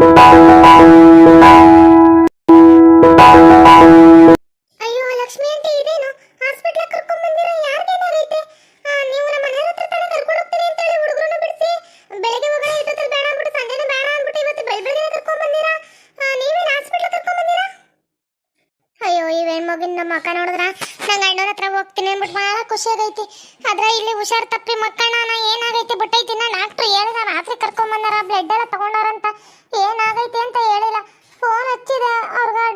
ಅಯ್ಯೋ ಮಗಿನ, ನಮ್ಮ ಅಕ್ಕ ನೋಡಿದ್ರ? ನಂಗೆ ಅಣ್ಣವ್ರ ಹತ್ರ ಹೋಗ್ತೀನಿ ಅಂದ್ಬಿಟ್ಟು ಭಾಳ ಖುಷಿ ಆಗೈತಿ. ಇಲ್ಲಿ ಹುಷಾರ್ ತಪ್ಪಿ ಮಕ್ಕಳನ್ನ ಏನಾಗೈತಿ ಬಿಟ್ಟೈತಿ ನಾ ಡಾಕ್ಟ್ರು ಹೇಳಿದ, ರಾತ್ರಿ ಕರ್ಕೊಂಡ್ ಬಂದಾರ ಬ್ಲಡ್ ಎಲ್ಲ ತಗೊಂಡಾರಂತ ಏನಾಗೈತಿ ಅಂತ ಹೇಳಿಲ್ಲ. ಫೋನ್ ಹಚ್ಚಿದೆ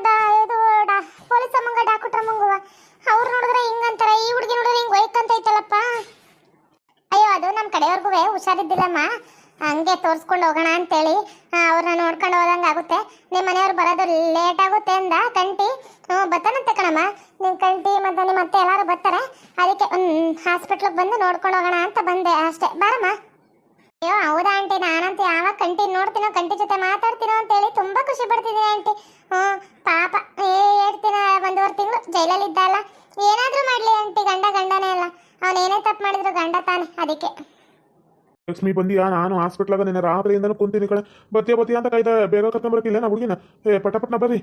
ಡಾ ಇದು ಪೊಲೀಸ್ ಅಮ್ಮಂಗ ಡಾಕ್ಟ್ರ ಅಮ್ಮಂಗುವ ಅವ್ರು ನೋಡಿದ್ರೆ ಹಿಂಗಂತಾರ ಈ ಹುಡುಗಿ ನೋಡಿದ್ರೆ ಅಂತ ಐತಲಪ್ಪ ಅಯ್ಯೋ, ಅದು ನಮ್ಮ ಕಡೆಯವ್ರಿಗೂ ಹುಷಾರಿದ್ದಿಲ್ಲಮ್ಮ ಹಂಗೆ ತೋರಿಸ್ಕೊಂಡು ಹೋಗೋಣ ಅಂತೇಳಿ. ಅವ್ರನ್ನ ನೋಡ್ಕೊಂಡು ಹೋದಂಗೆ ಆಗುತ್ತೆ. ನಿಮ್ಮ ಮನೆಯವ್ರು ಬರೋದು ಲೇಟ್ ಆಗುತ್ತೆ ಅಂದ. ಕಂಟಿ ಬರ್ತಾನಂತೆ ಕಣಮ್ಮ. ನಿಮ್ಮ ಕಂಟಿ ಮತ್ತು ನಿಮ್ಮ ಅತ್ತೆ ಎಲ್ಲರೂ ಬರ್ತಾರೆ. ಅದಕ್ಕೆ ಹಾಸ್ಪಿಟ್ಲಿಗೆ ಬಂದು ನೋಡ್ಕೊಂಡು ಹೋಗೋಣ ಅಂತ ಬಂದೆ ಅಷ್ಟೇ. ಬಾರಮ್ಮ. ಅಯ್ಯೋ, ಹೌದಾ ಆಂಟಿ? ನಾನಂತೂ ಯಾವಾಗ ಕಂಟಿ ನೋಡ್ತೀನೋ, ಕಂಟಿ ಜೊತೆ ಮಾತಾಡ್ತೀನೋ ಅಂತೇಳಿ ತುಂಬ ಖುಷಿ ಪಡ್ತಿದ್ದೀನಿ ಆಂಟಿ. ಹ್ಞೂ ಪಾಪ, ಏ ಹೇಳ್ತೀನ ಒಂದೂವರೆ ತಿಂಗಳು ಜೈಲಲ್ಲಿ ಇದ್ದಲ್ಲ ಏನಾದರೂ ಮಾಡಲಿ ಆಂಟಿ, ಗಂಡ ಗಂಡನೇ ಅಲ್ಲ. ಅವನೇನೇ ತಪ್ಪು ಮಾಡಿದ್ರು ಗಂಡ ತಾನೆ, ಅದಕ್ಕೆ. ಲಕ್ಷ್ಮಿ ಬಂದಿಯಾ? ನಾನು ಹಾಸ್ಪಿಟ್ಲಾಗ ನಿನ್ನೆ ರಾತ್ರಿಯಿಂದನೂ ಕುಂತೀನಿ ಕಣ. ಬತ್ತಿಯ ಬತ್ತಿಯ ಅಂತ ಕಾಯ್ದೆ ಬೇಗ ಕರ್ಕೊಂಬರಕ್ಕಿಲ್ಲ ನಾ ಹುಡುಗಿನ? ಏ, ಪಟ ಪಟ್ನ ಬರ್ರಿ.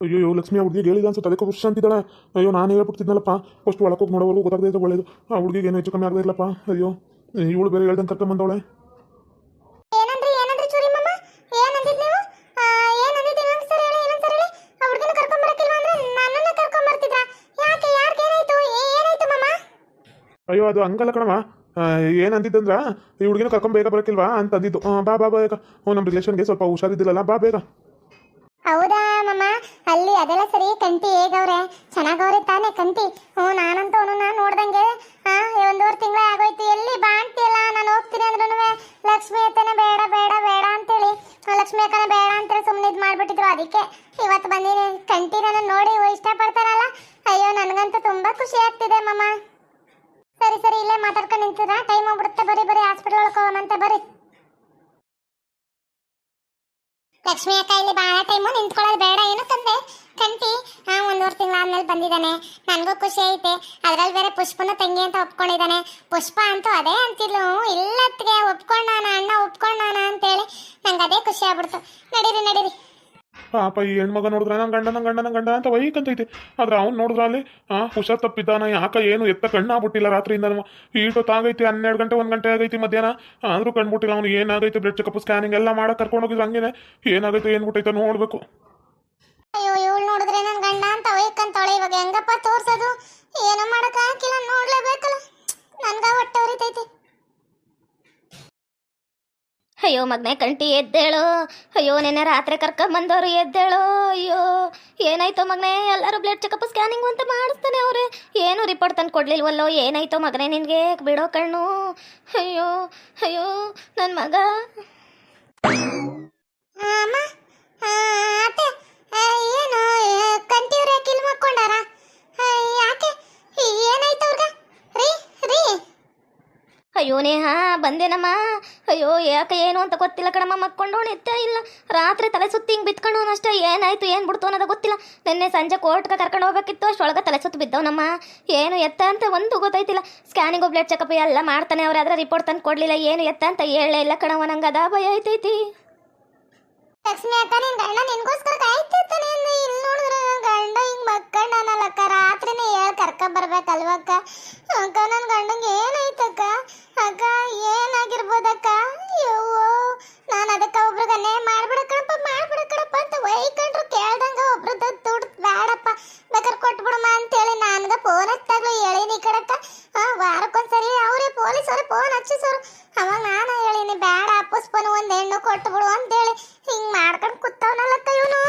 ಅಯ್ಯೋ ಲಕ್ಷ್ಮಿ, ಆ ಹುಡುಗಿಗೆ ಹೇಳಿದ ಅನ್ಸುತ್ತೆ ಅದಕ್ಕೆ ಖುಷಿ ಅಂತಿದ್ದಾಳೆ. ಅಯ್ಯೋ, ನಾನು ಹೇಳ್ಬಿಡ್ತಿದ್ನಲ್ಲಪ್ಪ. ಫಸ್ಟ್ ಒಳಕೋಗಿ ನೋಡೋವರೆಗೂ ಗೊತ್ತಾಗದೇ ಇದ್ರೆ ಒಳ್ಳೇದು. ಆ ಹುಡುಗಿಗೆ ಏನು ಹೆಚ್ಚು ಕಮ್ಮಿ ಆಗದೆ ಇಲ್ಲಪ್ಪ ಅಯ್ಯೋ, ಇವಳು ಬೇರೆ ಹೇಳ್ದಂಗೆ ಕರ್ಕೊಂಬಂದವಳೆ ಏನಂದ್ರಿ ಏನಂದ್ರಿ ಚೂರಿ ಮಮ್ಮ ಏನಂದಿದ್ ನೀವು ಆ, ಏನಂದಿದ್ದು ಇನ್ನೊಂದ್ ಸರಿ ಹೇಳಿ ಇನ್ನೊಂದ್ ಸರಿ ಹೇಳಿ ಆ ಹುಡುಗನ ಕರ್ಕೊಂಡ್ ಬರಕ್ಕಿಲ್ವಾ ಅಂದ್ರೆ ನನ್ನನ್ನ ಕರ್ಕೊಂಡ್ ಬರ್ತಿದ್ರ ಯಾಕೆ ಯಾರ್ಗೆ ಏನಾಯ್ತು ಏ- ಏನಾಯ್ತು ಮಮ್ಮ ಅಯ್ಯೋ ಅದು ಹಂಗಲ್ಲ ಕಣವ ಏನು ಅಂದಿದ್ದಂದ್ರ ಈ ಹುಡುಗಿನ ಕರ್ಕೊಂಡ್ ಬೇಗ ಬರಕ್ಕಿಲ್ವಾ ಅಂತ ಅಂದಿದ್ದು. ಆ, ಬಾ ಬಾ ಬೇಗ. ಹ್ಞೂ ನಮ್ಮ ರಿಲೇಷನ್ಗೆ ಸ್ವಲ್ಪ ಹುಷಾರಿದ್ದಿಲ್ಲಲ್ಲ ಬಾ ಬೇಗ. ಹೌದಾ ಮಮ್ಮ ಅಲ್ಲಿ ಅದೆಲ್ಲ ಸರಿ ಕಂಟಿ ಹೇಗವ್ರೆ? ಚೆನ್ನಾಗವ್ರೆ ತಾನೆ ಕಂಟಿ ನಾನಂತೂ ಅವನು ನೋಡ್ದಂಗೆ ಒಂದು ಒಂದೂವರೆ ತಿಂಗಳ ಆಗೋಯ್ತು. ಎಲ್ಲಿ ಬಾ ಅಂತೀಯಲ್ಲ ನಾನು ಹೋಗ್ತೀನಿ ಅಂದ್ರೂ ಲಕ್ಷ್ಮಿ ಅಕ್ಕನ ಬೇಡ ಬೇಡ ಬೇಡ ಅಂತೇಳಿ. ಆ, ಲಕ್ಷ್ಮಿ ಅಕ್ಕನ ಬೇಡ ಅಂತೇಳಿ ಸುಮ್ಮನೆ ಇದು ಮಾಡ್ಬಿಟ್ಟಿದ್ರು ಅದಕ್ಕೆ. ಇವತ್ತು ಬಂದಿನಿ. ಕಂಟಿ ನನ್ನ ನೋಡಿ ಇಷ್ಟಪಡ್ತಾರಲ್ಲ ಅಯ್ಯೋ ನನಗಂತೂ ತುಂಬಾ ಖುಷಿ ಆಗ್ತಿದೆ ಮಮ್ಮ ಸರಿ ಸರಿ, ಇಲ್ಲೇ ಮಾತಾಡ್ಕೊಂಡು ನಿಂತಿದ್ರ? ಟೈಮ್ ಆಗ್ಬಿಡುತ್ತೆ ಬರೀ ಬರೀ ಹಾಸ್ಪಿಟಲ್ ಒಳಗೆ ಹೋಗಮಂತೆ ಬರಿ ಲಕ್ಷ್ಮಿ ಅಕ್ಕ, ಇಲ್ಲಿ ಬಹಳ ಟೈಮು ನಿಂತ್ಕೊಳ್ಳೋದು ಬೇಡ ಏನಕ್ಕಂದ್ರೆ ಕಂಟಿ, ಹಾ, ಒಂದೂವರೆ ತಿಂಗಳ ಆದ್ಮೇಲೆ ಬಂದಿದ್ದಾನೆ. ನನಗೂ ಖುಷಿ ಐತೆ. ಅದ್ರಲ್ಲಿ ಬೇರೆ ಪುಷ್ಪನ ತಂಗಿ ಅಂತ ಒಪ್ಕೊಂಡಿದ್ದಾನೆ. ಪುಷ್ಪ ಅಂತೂ ಅದೇ ಅಂತಿದ್ಲು. ಇಲ್ಲತ್ತಿಗೆ ಒಪ್ಕೊಂಡಾನ, ಅಣ್ಣ ಒಪ್ಕೊಂಡಾನ ಅಂತೇಳಿ ನಂಗೆ ಅದೇ ಖುಷಿ ಆಗ್ಬಿಡ್ತು. ನಡೀರಿ ನಡೀರಿ. ಪಾಪ ಈ ಹೆಣ್ಮಗ ನೋಡಿದ್ರೆ ನನ್ನ ಗಂಡ ನನ್ನ ಗಂಡ ನನ್ನ ಗಂಡ ಅಂತ ವೈಕಂತೈತಿ. ಆದ್ರೆ ಅವ್ನು ನೋಡಿದ್ರೆ ಅಲ್ಲಿ, ಆ, ಹುಷಾರ್ ತಪ್ಪಿದ್ದಾನ, ಯಾಕ ಏನು ಎತ್ತ ಕಣ್ಣು ಆಗ್ಬಿಟ್ಟಿಲ್ಲ ರಾತ್ರಿಯಿಂದ ಈಟೊತ್ತಾಗೈತಿ ಹನ್ನೆರಡು ಗಂಟೆ, ಒಂದು ಗಂಟೆ ಆಗೈತಿ ಮಧ್ಯಾಹ್ನ. ಆದ್ರೂ ಕಂಡ್ಬಿಟ್ಟಿಲ್ಲ ಅವ್ನು, ಏನಾಗೈತೆ ಬ್ಲಡ್ ಚೆಕಪ್ ಸ್ಕ್ಯಾನಿಂಗ್ ಎಲ್ಲ ಮಾಡಕ್ಕೆ ಕರ್ಕೊಂಡು ಹೋಗಿದ್ರು ಹಂಗೇನೆ. ಏನಾಗೈತೆ, ಏನು ಬಿಟ್ಟೈತೆ ನೋಡ್ಬೇಕು. ಅಯ್ಯೋ, ಇವಳು ನೋಡಿದ್ರೆ ನನ್ನ ಗಂಡ ಅಂತ ಹೆಂಗಪ್ಪ ತೋರ್ಸೋದು? ಏನೋ ಮಾಡೋಕ್ಕಾಗಿಲ್ಲ ನೋಡ್ಲೇಬೇಕಲ್ಲ. ನನ್ಗ ಹೊಟ್ಟೆ ಉರಿತೈತಿ. ಅಯ್ಯೋ, ಮಗನೇ ಕಂಟಿ ಎದ್ದೇಳು. ಅಯ್ಯೋ, ನಿನ್ನೆ ರಾತ್ರಿ ಕರ್ಕೊಂಬಂದವರು ಎದ್ದೇಳು. ಅಯ್ಯೋ, ಏನಾಯ್ತೋ ಮಗನೇ, ಎಲ್ಲರೂ ಬ್ಲಡ್ ಚೆಕಪ್ ಸ್ಕ್ಯಾನಿಂಗ್ ಅಂತ ಮಾಡಿಸ್ತಾನೆ ಅವ್ರೆ. ಏನು ರಿಪೋರ್ಟ್ ತಂದು ಕೊಡ್ಲಿಲ್ವಲ್ಲೋ, ಏನಾಯ್ತೋ ಮಗನೇ ನಿನಗೆ, ಬಿಡೋ ಕಣ್ಣು. ಅಯ್ಯೋ ಅಯ್ಯೋ ನನ್ನ ಮಗ ಅಮ್ಮ ಆ, ಅತ್ತೆ ಆ, ಏನು ಕಂಟಿಯವ್ರೆ ಕಿಲ್ ಮಕ್ಕೊಂಡಾರ ಆ, ಯಾಕೆ ಏನಾಯ್ತು ಅವ್ರ್ಗ ರೀ ರೀ ಅಯ್ಯೋ ನೇಹಾ ಬಂದೇನಮ್ಮ ಅಯ್ಯೋ, ಯಾಕೆ ಏನು ಅಂತ ಗೊತ್ತಿಲ್ಲ ಕಣಮ್ಮ ಮಕ್ಕೊಂಡು ನಿತ್ಯ ಇಲ್ಲ. ರಾತ್ರಿ ತಲೆ ಸುತ್ತಿ ಹಿಂಗೆ ಬಿತ್ಕೊಂಡವನು ಅಷ್ಟೇ ಏನಾಯ್ತು, ಏನು ಬಿಡ್ತು ಅನ್ನೋದು ಗೊತ್ತಿಲ್ಲ. ನಿನ್ನೆ ಸಂಜೆ ಕೋರ್ಟ್ಗೆ ಕರ್ಕೊಂಡು ಹೋಗ್ಬೇಕಿತ್ತು, ಅಷ್ಟೊಳಗೆ ತಲೆ ಸುತ್ತು ಬಿದ್ದವನಮ್ಮ ಏನು ಎತ್ತ ಅಂತ ಒಂದು ಗೊತ್ತಾಯ್ತಿಲ್ಲ. ಸ್ಕ್ಯಾನಿಂಗು ಬ್ಲಡ್ ಚೆಕಪ್ ಎಲ್ಲ ಮಾಡ್ತಾನೆ ಅವ್ರು, ಆದರೆ ರಿಪೋರ್ಟ್ ತಂದು ಕೊಡಲಿಲ್ಲ. ಏನು ಎತ್ತ ಅಂತ ಹೇಳೇ ಇಲ್ಲ ಕಣವ ನಂಗೆ ಅದ ಭಯ ಐತೈತಿ. ಲಕ್ಷ್ಮಿ ಅಕ್ಕ, ನಿನ್ ಗಂಡ ನಿನ್ಗೋಸ್ಕರ ಕಾಯ್ತಿರ್ತಾನೆ ಇಲ್ಲಿ ನೋಡಿದ್ರೆ ಗಂಡ ಹಿಂಗ್ ಮಕ್ಕಂಡನಲ್ಲಕ್ಕ ರಾತ್ರಿನೇ ಹೇಳಿ ಕರ್ಕ ಬರ್ಬೇಕಲ್ವಕ್ಕ ಅಕ್ಕ? ನನ್ನ ಗಂಡಂಗೆ ಏನಾಯ್ತಕ್ಕ? ಅಕ್ಕ, ಏನಾಗಿರ್ಬೋದಕ್ಕ? ಅಯ್ಯೋ ನಾನು ಅದಕ್ಕೆ ಒಬ್ರಿಗೆ ಅನ್ಯಾಯ ಕಣಪ್ಪ ಮಾಡ್ಬಿಡಕ್ಕಣಪ್ಪ ಅಂತ ವೈಕಂಡ್ರು ಕೇಳ್ದಂಗ ಒಬ್ರದ್ದು ದುಡ್ಡು ಬೇಡಪ್ಪ ಬೇಕಾದ್ರೆ ಕೊಟ್ಬಿಡಮ್ಮ ಅಂತೇಳಿ ನನಗೆ ಫೋನ್ ಹಚ್ಚಾಗ್ಲೂ ಹೇಳಿನಿ ಕಡಕ್ಕ ಆ, ವಾರಕ್ಕೊಂದ್ಸರಿ ಅವರೇ ಪೊಲೀಸರು ಫೋನ್ ಹಚ್ಚಿಸೋರು ಅವಾಗ ನಾನು ಹೇಳಿನಿ ಬೇಡ ಪುಷ್ಪನ ಒಂದ್ ಹೆಣ್ಣು ಕೊಟ್ಬಿಡು ಅಂತೇಳಿ ಹಿಂಗ್ ಮಾಡ್ಕೊಂಡ್ ಕೂತವನಲ್ಲಕ್ಕ ಇವನು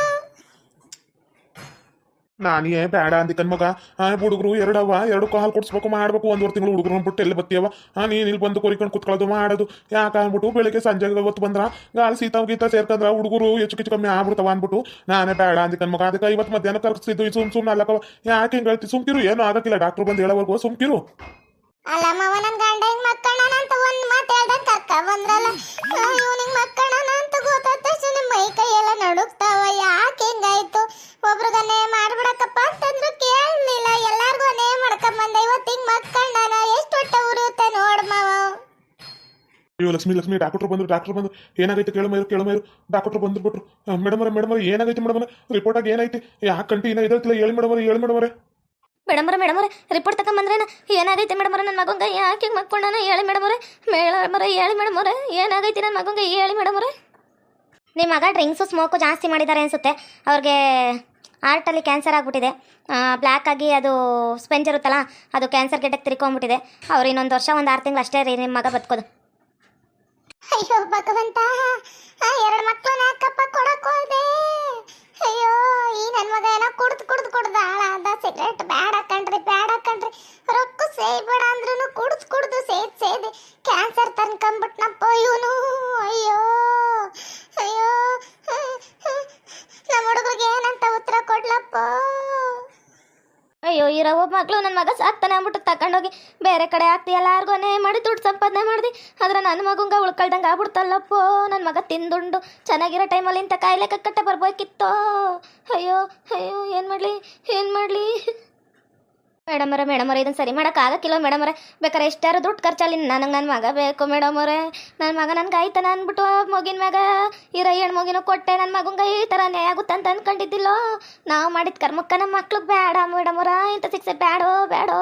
ನಾನೇ ಬೇಡ ಅಂದಿಕನ್ ಮಗ. ಆ, ಹುಡುಗರು ಎರಡವ ಎರಡು ಹಾಲು ಕೊಡ್ಸ್ಬೇಕು, ಮಾಡ್ಬೇಕು. ಒಂದೂವರೆ ತಿಂಗಳು ಹುಡುಗರು ಅಂದ್ಬಿಟ್ಟು ಎಲ್ಲಿ ಬತ್ತಿಯವ ಆ, ನೀನು ಇಲ್ಲಿ ಬಂದು ಕೊರಿಕೊಂಡು ಕುತ್ಕೊಳ್ಳೋದು ಮಾಡೋದು. ಯಾಕೆ ಅಂದ್ಬಿಟ್ಟು ಬೆಳಿಗ್ಗೆ ಸಂಜೆ ಹೊತ್ತು ಬಂದ್ರ ಗಾಳಿ ಸೀತಾ ಗೀತ ಸೇರ್ಕಂದ್ರ ಹುಡುಗರು ಹೆಚ್ಚು ಕಿಚ್ಚು ಕಮ್ಮಿ ಆಗ್ಬಿಡ್ತಾವ ಅಂದ್ಬಿಟ್ಟು ನಾನೇ ಬೇಡ ಅಂದಿಕನ್ ಮಗ. ಅದಕ್ಕೆ ಇವತ್ತು ಮಧ್ಯಾಹ್ನ ಕರ್ಸಿದ್ದು ಸುಮ್ ಸುಮ್ ಅಲ್ಲಕವ ಯಾಕೆ ಹಿಂಗೆ ಹೇಳ್ತಿ? ಸುಮ್ಕಿರು. ಏನೂ ಆಗಕ್ಕಿಲ್ಲ. ಡಾಕ್ಟ್ರು ಬಂದು ಹೇಳೋವರೆಗೂ ಸುಮ್ಕಿರು. ಅಯ್ಯೋ ಲಕ್ಷ್ಮಿ ಲಕ್ಷ್ಮಿ ಡಾಕ್ಟ್ರು ಬಂದರು ಡಾಕ್ಟ್ರು ಬಂದು ಏನಾಗೈತೆ ಕೇಳು ಮೈರು ಕೇಳು ಮೇರು. ಡಾಕ್ಟ್ರು ಬಂದ್ರು ಬಿಟ್ರು ಮೇಡಮ್ ಅವರೇ ಮೇಡಮ್ ಅವರೇ ಏನಾಗೈತೆ ಮೇಡಮ್ ರಿಪೋರ್ಟ್ ಆಗಿ ಏನೈತಿ? ಯಾಕೆ ಕಂಟಿ ಇನ್ನ ಇದೈತಿಲ್ಲ ಹೇಳಿ ಮೇಡಮ್ ಅವರೇ ಹೇಳಿ ಮೇಡಮ್ ಅವರೇ ಮೇಡಮರ ಮೇಡಮರ ರಿಪೋರ್ಟ್ ತಗೊಂಬಂದ್ರೇನ? ಏನಾಗೈತೆ ಮೇಡಮರ ನನ್ನ ಮಗಂಗ? ಯಾಕೆ ಮಕ್ಕೊಂಡಾನ ಹೇಳಿ ಮೇಡಮರ ಮೇಡಮರ ಹೇಳಿ ಮೇಡಮರ ಏನಾಗೈತಿ ನನ್ನ ಮಗಂಗ? ಹೇಳಿ ಮೇಡಮರ ನಿಮ್ಮ ಮಗ ಡ್ರಿಂಕ್ಸು ಸ್ಮೋಕು ಜಾಸ್ತಿ ಮಾಡಿದ್ದಾರೆ ಅನಿಸುತ್ತೆ. ಅವ್ರಿಗೆ ಹಾರ್ಟಲ್ಲಿ ಕ್ಯಾನ್ಸರ್ ಆಗಿಬಿಟ್ಟಿದೆ. ಬ್ಲ್ಯಾಕ್ ಆಗಿ ಅದು ಸ್ಪೆಂಜ್ ಇರುತ್ತಲ್ಲ ಅದು ಕ್ಯಾನ್ಸರ್ ಗೆಡ್ಡಕ್ಕೆ ತಿರ್ಕೊಂಬಿಟ್ಟಿದೆ ಅವ್ರು ಇನ್ನೊಂದು ವರ್ಷ ಒಂದು ಆರು ತಿಂಗಳು ಅಷ್ಟೇ ರೀ ನಿಮ್ಮ ಮಗ ಬದುಕೋದು. ಅಯ್ಯೋ, ಭಗವಂತ ಎರಡು ಮಕ್ಕಳನ್ನ ಯಾಕಪ್ಪ ಕೊಡಕ್ ಅಯ್ಯೋ, ಈ ನನ್ನ ಮಗ ಏನೋ ಕುಡ್ದು ಕುಡ್ದು ಕುಡ್ದು. ಹಾಳಾದ ಸಿಗರೇಟ್ ಬೇಡ ಕಣ್ರಿ ಬ್ಯಾಡ ಕಣ್ರಿ ರೊಕ್ಕ ಸೇಬೇಡ ಅಂದ್ರೂ ಕುಡ್ದು ಕುಡ್ದು ಸೇದ್ ಸೇದಿ ಕ್ಯಾನ್ಸರ್ ತನ್ಕೊಂಬಿಟ್ನಪ್ಪ ಇವನು ಅಯ್ಯೋ ಅಯ್ಯೋ ನಮ್ಮ ಹುಡುಗರಿಗೆ ಏನಂತ ಉತ್ತರ ಕೊಡ್ಲಪ್ಪ ಅಯ್ಯೋ ಇರೋ ಒಬ್ಬ ಮಗಳು ನನ್ನ ಮಗ ಸಾಕ್ತಾನೆ ಅಂದ್ಬಿಟ್ಟು ತಗೊಂಡೋಗಿ ಬೇರೆ ಕಡೆ ಹಾಕ್ತಿ ಎಲ್ಲಾರ್ಗೊನೆ ಮಾಡಿ ದುಡ್ಡು ಸಂಪಾದನೆ ಮಾಡಿದೆ. ಆದ್ರೆ ನನ್ನ ಮಗುಂಗ ಉಳ್ಕೊಳ್ದಂಗೆ ಆಗ್ಬಿಡ್ತಲ್ಲಪ್ಪೋ. ನನ್ನ ಮಗ ತಿಂದುಂಡು. ಚೆನ್ನಾಗಿರೋ ಟೈಮಲ್ಲಿ ಇಂಥ ಕಾಯಿಲೆ ಕಟ್ಟೆ ಬರ್ಬೇಕಿತ್ತೋ. ಅಯ್ಯೋ ಅಯ್ಯೋ, ಏನು ಮಾಡಲಿ ಏನು ಮಾಡಲಿ? ಮೇಡಮರೇ ಮೇಡಮರೇ ಇದನ್ನು ಸರಿ ಮಾಡೋಕ್ಕಾಗಕ್ಕಿಲ್ಲ ಮೇಡಮರೇ? ಬೇಕಾರೆ ಎಷ್ಟಾರು ದುಡ್ಡು ಖರ್ಚಲ್ಲಿ ನನಗೆ ನನ್ನ ಮಗ ಬೇಕು ಮೇಡಮರೇ. ನನ್ನ ಮಗ ನನಗೆ ಆಯ್ತಾನ ಅಂದ್ಬಿಟ್ಟು ಮಗಿನ ಮ್ಯಾಗ ಇರೋ ಹೆಣ್ಣು ಮಗಿನ ಕೊಟ್ಟೆ. ನನ್ನ ಮಗಂಗೆ ಈ ಥರ ನ್ಯಾಯ ಆಗುತ್ತೆ ಅಂತ ಅಂದ್ಕೊಂಡಿದ್ದಿಲ್ಲೋ ನಾವು ಮಾಡಿದ ಕರ್ಮಕ್ಕ ನಮ್ಮ ಮಕ್ಳಿಗೆ ಬೇಡ ಮೇಡಮರ. ಇಂಥ ಶಿಕ್ಷೆ ಬೇಡೋ ಬೇಡೋ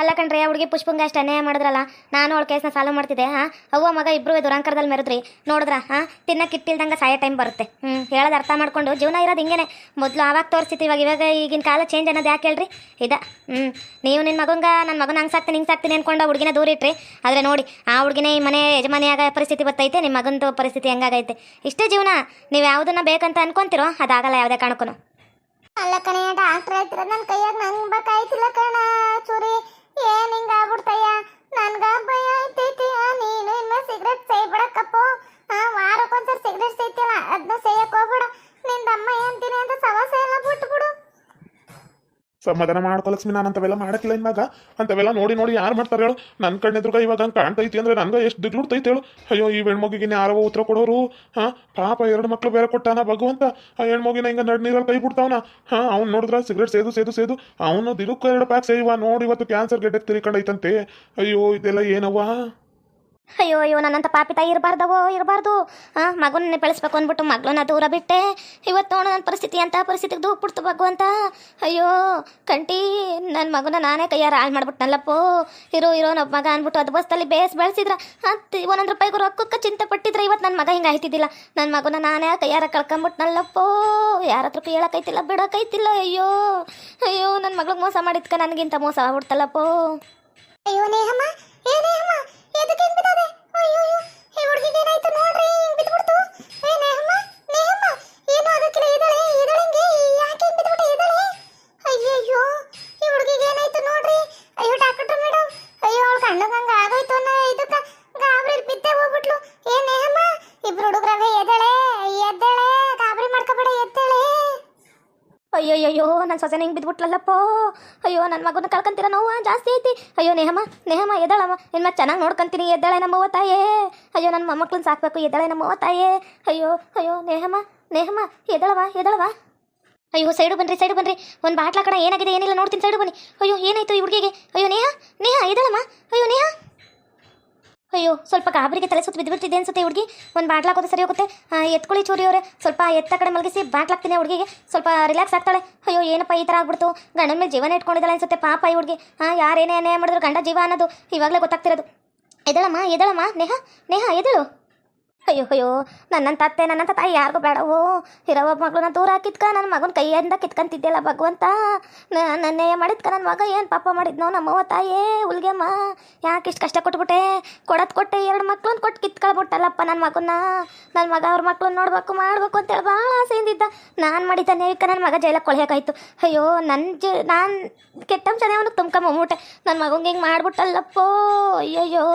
ಅಲ್ಲ ಕಣ್ರಿ, ಆ ಹುಡುಗಿ ಪುಷ್ಪಂಗೆ ಅಷ್ಟು ಅನ್ಯಾಯ ಮಾಡಿದ್ರಲ್ಲ, ನಾನು ಅವಳ ಕೇಸ್ನ ಸಾಲ್ವ್ ಮಾಡ್ತಿದ್ದೆ, ಹಾಂ? ಅವ್ವ ಮಗ ಇಬ್ಬರು ದುರಂಕರದಲ್ಲಿ ಮೆರೆದ್ರಿ, ನೋಡಿದ್ರ, ಹಾಂ? ತಿನ್ನಕ್ಕೆ ಇಟ್ಟಿಲ್ದಂಗೆ ಸಾಯೋ ಟೈಮ್ ಬರುತ್ತೆ. ಹ್ಞೂ ಹೇಳೋದು ಅರ್ಥ ಮಾಡ್ಕೊಂಡು ಜೀವನ ಇರೋದು ಹಿಂಗೇನೆ. ಮೊದಲು ಆವಾಗ ತೋರಿಸ್ತಿತ್ತು, ಇವಾಗ ಇವಾಗ ಈಗಿನ ಕಾಲ ಚೇಂಜ್ ಅನ್ನೋದು ಯಾಕೆ ಹೇಳ್ರಿ? ಇದ ಹ್ಞೂ ನೀವು ನಿನ್ನ ಮಗಂಗ ನನ್ನ ಮಗನ ಹಂಗೆ ಸಾಕ್ತೀನಿ, ಹಿಂಗೆ ಸಾಕ್ತೀನಿ ಅನ್ಕೊಂಡು ಹುಡುಗಿನ ದೂರ ಇಟ್ರಿ. ಆದರೆ ನೋಡಿ, ಆ ಹುಡುಗಿನೇ ಈ ಮನೆ ಯಜಮಾನಿಯಾಗ ಪರಿಸ್ಥಿತಿ ಬರ್ತೈತೆ ನಿಮ್ಮ ಮಗನದು ಪರಿಸ್ಥಿತಿ ಹೆಂಗಾಗೈತೆ. ಇಷ್ಟೇ ಜೀವನ, ನೀವು ಯಾವುದನ್ನ ಬೇಕಂತ ಅನ್ಕೊಂತಿರೋ, ಅದಾಗಲ್ಲ ಯಾವುದೇ ಕಾರಣಕ್ಕೂ ಅಲ್ಲ ಕಣ ಡಾಕ್ಟರ್ ಹೇಳ್ತಿರೋದು ನನ್ನ ಕೈಯಾಗ ನಂಗೆ ಬೇಕಾಯ್ತಿಲ್ಲ. ಸಮಾಧಾನ ಮಾಡ್ಕೊ ಲಕ್ಷ್ಮಿ, ನಾನು ಅಂತವೆಲ್ಲ ಮಾಡಕ್ಕಿಲ್ಲ ಇನ್ನಾಗ ಅಂತವೆಲ್ಲ ನೋಡಿ ನೋಡಿ ಯಾರು ಮಾಡ್ತಾರೆ ಹೇಳು. ನನ್ನ ಕಣ್ಣೆದ್ರುಗ ಇವಾಗ ಹಂಗೆ ಕಾಣ್ತೈತಿ ಅಂದ್ರೆ ನನಗೆ ಎಷ್ಟು ದಿಗ್ಲುಡ್ತೈತಿ ಹೇಳು. ಅಯ್ಯೋ, ಈ ಹೆಣ್ಮಗಿಗೆ ಯಾರೋ ಉತ್ತರ ಕೊಡೋರು. ಹಾಂ, ಪಾಪ ಎರಡು ಮಕ್ಳು ಬೇರೆ ಕೊಟ್ಟಾನ ಭಗವಂತ. ಆ ಹೆಣ್ಮಗಿನ ಹಿಂಗೆ ನಡ್ ನೀರಲ್ಲಿ ಕೈ ಬಿಡ್ತಾವನ. ಹಾಂ, ಅವ್ನು ನೋಡಿದ್ರೆ ಸಿಗರೇಟ್ ಸೇದು ಸೇದು ಸೇದು. ಅವನು ದಿನಕ್ಕೆ ಎರಡು ಪ್ಯಾಕ್ ಸೇವ ನೋಡಿ, ಇವತ್ತು ಕ್ಯಾನ್ಸರ್ ಗೆಡ್ಡೆ ತಿರ್ಕೊಂಡೈತಂತೆ ಅಯ್ಯೋ, ಇದೆಲ್ಲ ಏನವ್ವ? ಅಯ್ಯೋ ಅಯ್ಯೋ, ನನ್ನಂತ ಪಾಪಿ ತಾಯಿ ಇರಬಾರ್ದವೋ? ಇರಬಾರ್ದು. ಹಾಂ ಮಗನ ಬೆಳೆಸ್ಬೇಕು ಅಂದ್ಬಿಟ್ಟು ಮಗಳನ್ನ ದೂರ ಬಿಟ್ಟೆ. ಇವತ್ತು ನೋಡೋ ನನ್ನ ಪರಿಸ್ಥಿತಿ ಅಂತ, ಪರಿಸ್ಥಿತಿಗೆ ದೂಕ್ಬಿಡ್ತು ಅಂತ. ಅಯ್ಯೋ, ಕಂಟಿ ನನ್ನ ಮಗನ ನಾನೇ ಕೈಯಾರ ಹಾಳು ಮಾಡ್ಬಿಟ್ಟನಲ್ಲಪ್ಪೋ ಇರೋ ಇರೋ ನಮ್ಮ ಮಗ ಅಂದ್ಬಿಟ್ಟು ಅದು ಬಸ್ತಲ್ಲಿ ಬೇಸ್ ಬೆಳೆಸಿದ್ರ. ಹತ್ತು, ಒಂದೊಂದು ರೂಪಾಯಿಗೂ ರೊಕ್ಕಕ್ಕೆ ಚಿಂತೆ ಪಟ್ಟಿದ್ರೆ ಇವತ್ತು ನನ್ನ ಮಗ ಹಿಂಗೆ ಆಯ್ತಿದ್ದಿಲ್ಲ. ನನ್ನ ಮಗನ ನಾನೇ ಕೈಯಾರ ಕಳ್ಕೊಂಬಿಟ್ನಲ್ಲಪ್ಪೋ. ಯಾರ ಹತ್ರ ಹೇಳಕೈತಿಲ್ಲ ಬಿಡೋಕೈತಿಲ್ಲ ಅಯ್ಯೋ ಅಯ್ಯೋ ನನ್ನ ಮಗಳಿಗೆ ಮೋಸ ಮಾಡಿದ್ಕ ನನಗಿಂತ ಮೋಸ ಆಗ್ಬಿಡ್ತಲ್ಲಪ್ಪೋ. ಅಯ್ಯೋ, ನೇಹಮ್ಮ, ಏ, ನೇಹಮ್ಮ ಎದಕ್ಕೆ ನನ್ನ ಸೊಸೆ ಹಿಂಗೆ ಬಿದ್ಬಿಟ್ಲಲ್ಲಪ್ಪೋ? ಅಯ್ಯೋ ನನ್ನ ಮಗನ ಕಳ್ಕೊಂತೀರ ನೋವು? ಜಾಸ್ತಿ ಐತಿ. ಅಯ್ಯೋ, ನೇಹಮ್ಮ ನೇಹಮ್ಮ, ಎದ್ದಾಳಮ್ಮ. ಇನ್ನು ಮತ್ತೆ ಚೆನ್ನಾಗಿ ನೋಡ್ಕೊಂತೀನಿ, ಎದ್ದಾಳೆ ನಮ್ಮವ್ವ ತಾಯೇ ಅಯ್ಯೋ ನನ್ನ ಮೊಮ್ಮಕ್ಳನ್ನ ಸಾಕಬೇಕು, ಎದ್ದಾಳೆ ನಮ್ಮವ್ವ ತಾಯೇ ಅಯ್ಯೋ ಅಯ್ಯೋ, ನೇಹಮ್ಮ ನೇಹಮ್ಮ ಎದಳವಾ ಎದಳವಾ ಅಯ್ಯೋ, ಸೈಡು ಬನ್ರಿ ಸೈಡು ಬನ್ರಿ. ಒಂದು ಬಾಟ್ಲ ಕಣ, ಏನಾಗಿದೆ, ಏನಿಲ್ಲ, ನೋಡ್ತೀನಿ, ಸೈಡು ಬನ್ನಿ. ಅಯ್ಯೋ, ಏನಾಯ್ತು ಈ ಹುಡುಗಿಗೆ? ಅಯ್ಯೋ, ನೇಹ ನೇಹ ಎದಳಮ್ಮ ಅಯ್ಯೋ, ನೇಹ. ಅಯ್ಯೋ, ಸ್ವಲ್ಪ ಗಾಬರಿಗೆ ತಲೆ ಸುತ್ತ ಬಿದ್ದುಬಿಡ್ತಿದೆ ಅನ್ಸುತ್ತೆ ಹುಡುಗಿ. ಒಂದು ಬಾಟ್ಲಾಕೋದು ಸರಿ ಹೋಗುತ್ತೆ. ಎತ್ಕೊಳ್ಳಿ ಚೂರಿ ಅವರೇ. ಸ್ವಲ್ಪ ಎತ್ತ ಕಡೆ ಮಲಗಿಸಿ ಬಾಟ್ಲಾಕ್ತೀನಿ ಹುಡುಗಿಗೆ. ಸ್ವಲ್ಪ ರಿಲ್ಯಾಕ್ಸ್ ಆಗ್ತಾಳೆ. ಅಯ್ಯೋ, ಏನಪ್ಪ ಈ ಥರ ಆಗ್ಬಿಡ್ತು? ಗಂಡನ ಮೇಲೆ ಜೀವನ ಇಟ್ಕೊಂಡಿದ್ದಾಳೆ ಅನ್ಸುತ್ತೆ ಪಾಪ ಈ ಹುಡುಗಿ. ಹಾಂ ಯಾರೇನೇ ಅನ್ಯಾಯ ಮಾಡಿದ್ರು ಗಂಡ ಜೀವ ಅನ್ನೋದು ಇವಾಗಲೇ ಗೊತ್ತಾಗ್ತಿರೋದು. ಎದಳಮ್ಮ ಎದಳಮ್ಮ, ನೇಹ ನೇಹ, ಎದಳು? ಅಯ್ಯೋ ಅಯ್ಯೋ, ನನ್ನಂತ ತತ್ತೆ ನನ್ನಂತ ತಾಯಿ ಯಾರಿಗೂ ಬೇಡವೋ. ಇರೋ ಒಬ್ಬ ನಾನು ದೂರ ಹಾಕಿದ್ಕ ನನ್ನ ಮಗನ ಕೈಯಿಂದ ಕಿತ್ಕೊಂತಿದ್ದೆಲ್ಲ ಭಗವಂತ. ನನ್ನೇ ಮಾಡಿದ್ಕ ನನ್ನ ಮಗ ಏನು ಪಾಪ ಮಾಡಿದ್ನೋ ನಮ್ಮವ್ವ ತಾಯೇ, ಹುಲ್ಗೆಮ್ಮ. ಯಾಕೆ ಇಷ್ಟು ಕಷ್ಟ ಕೊಟ್ಬಿಟ್ಟೆ? ಕೊಡೋದು ಕೊಟ್ಟೆ ಎರಡು ಮಕ್ಳನ್ನ ಕೊಟ್ಟು ಕಿತ್ಕೊಳ್ಬಿಟ್ಟಲ್ಲಪ್ಪ ನನ್ನ ಮಗನ್ನ. ನನ್ನ ಮಗ ಅವ್ರ ಮಕ್ಳನ್ನ ನೋಡ್ಬೇಕು, ಮಾಡ್ಬೇಕು ಅಂತೇಳಿ ಭಾಳ ಆಸೆಯಿಂದಿದ್ದ. ನಾನು ಮಾಡಿದ್ದ ನೇವಿಕ ನನ್ನ ಮಗ ಜೈಲಕ್ಕೆ ಕೊಳೆಯೋಕಾಯ್ತು. ಅಯ್ಯೋ ನನ್ನ ಜ, ನಾನು ಕೆಟ್ಟಂಶನೇ ಅವನಿಗೆ ತುಂಬ್ಕೊಂಬಿಟ್ಟೆ ನನ್ನ ಮಗಂಗೆ ಹಿಂಗೆ ಮಾಡ್ಬಿಟ್ಟಲ್ಲಪ್ಪೋ. ಅಯ್ಯಯ್ಯೋ.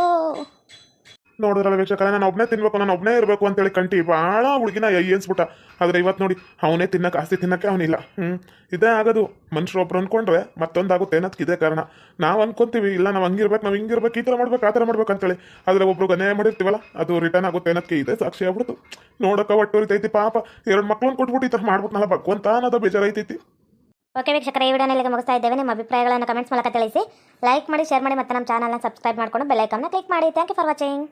ನೋಡಿದ್ರಲ್ಲ ವೀಕ್ಷಕರೇ, ನಾನು ಒಬ್ಬನೇ ತಿನ್ಬೇಕು, ನಾನು ಒಬ್ಬನೇ ಇರಬೇಕು ಅಂತೇಳಿ ಕಂಟಿ ಭಾಳ ಹುಡುಗಿನ ಎನ್ಸ್ಬಿಟ್ಟ ಆದರೆ ಇವತ್ತು ನೋಡಿ, ಅವನೇ ತಿನ್ನಕ್ಕೆ ಆಸ್ತಿ ತಿನ್ನಕ್ಕೆ ಅವನಿಲ್ಲ. ಹ್ಞೂ ಇದೇ ಆಗೋದು. ಮನುಷ್ಯರು ಒಬ್ರು ಅಂದ್ಕೊಂಡ್ರೆ ಮತ್ತೊಂದಾಗುತ್ತೆ ಅನ್ನೋದಕ್ಕೆ ಇದೇ ಕಾರಣ. ನಾವು ಅನ್ಕೊಂತೀವಿ, ಇಲ್ಲ ನಾವು ಹಂಗಿರ್ಬೇಕು, ನಾವು ಹಿಂಗಿರ್ಬೇಕು, ಈ ಥರ ಮಾಡ್ಬೇಕು, ಆ ಥರ ಮಾಡ್ಬೇಕು ಅಂತೇಳಿ. ಆದರೆ ಒಬ್ರು ಅನ್ಯಾಯ ಮಾಡಿರ್ತೀವಲ್ಲ, ಅದು ರಿಟರ್ನ್ ಆಗುತ್ತೆ ಅನ್ನೋದಕ್ಕೆ ಇದೇ ಸಾಕ್ಷಿ ಆಗ್ಬಿಡ್ತು. ನೋಡೋಕೆ ಒಟ್ಟು ಐತಿ ಪಾಪ. ಎರಡು ಮಕ್ಳನ್ನ ಕೊಟ್ಬಿಟ್ಟು ಈ ಥರ ಮಾಡ್ಬಿಟ್ನಲ್ಲ ಅಂತ ಅನ್ನೋದು ಬೇಜಾರೈತೈತಿ ಓಕೆ ವೀಕ್ಷಕರ, ಈ ವಿಡಿಯೋನ ಇಲ್ಲಿಗೆ ಮುಗಿಸ್ತಾ ಇದ್ದೇವೆ. ನಿಮ್ಮ ಅಭಿಪ್ರಾಯಗಳನ್ನು ಕಮೆಂಟ್ಸ್ ಮೂಲಕ ತಿಳಿಸಿ. ಲೈಕ್ ಮಾಡಿ ಶೇರ್ ಮಾಡಿ, ಮತ್ತು ನಮ್ಮ ಚಾನಲ್ನ ಸಬ್ಸ್ಕ್ರೈಬ್ ಮಾಡ್ಕೊಂಡು ಬೆಲ್ಲೈಕನ್ನ ಕ್ಲಿಕ್ ಮಾಡಿ. Thank you for watching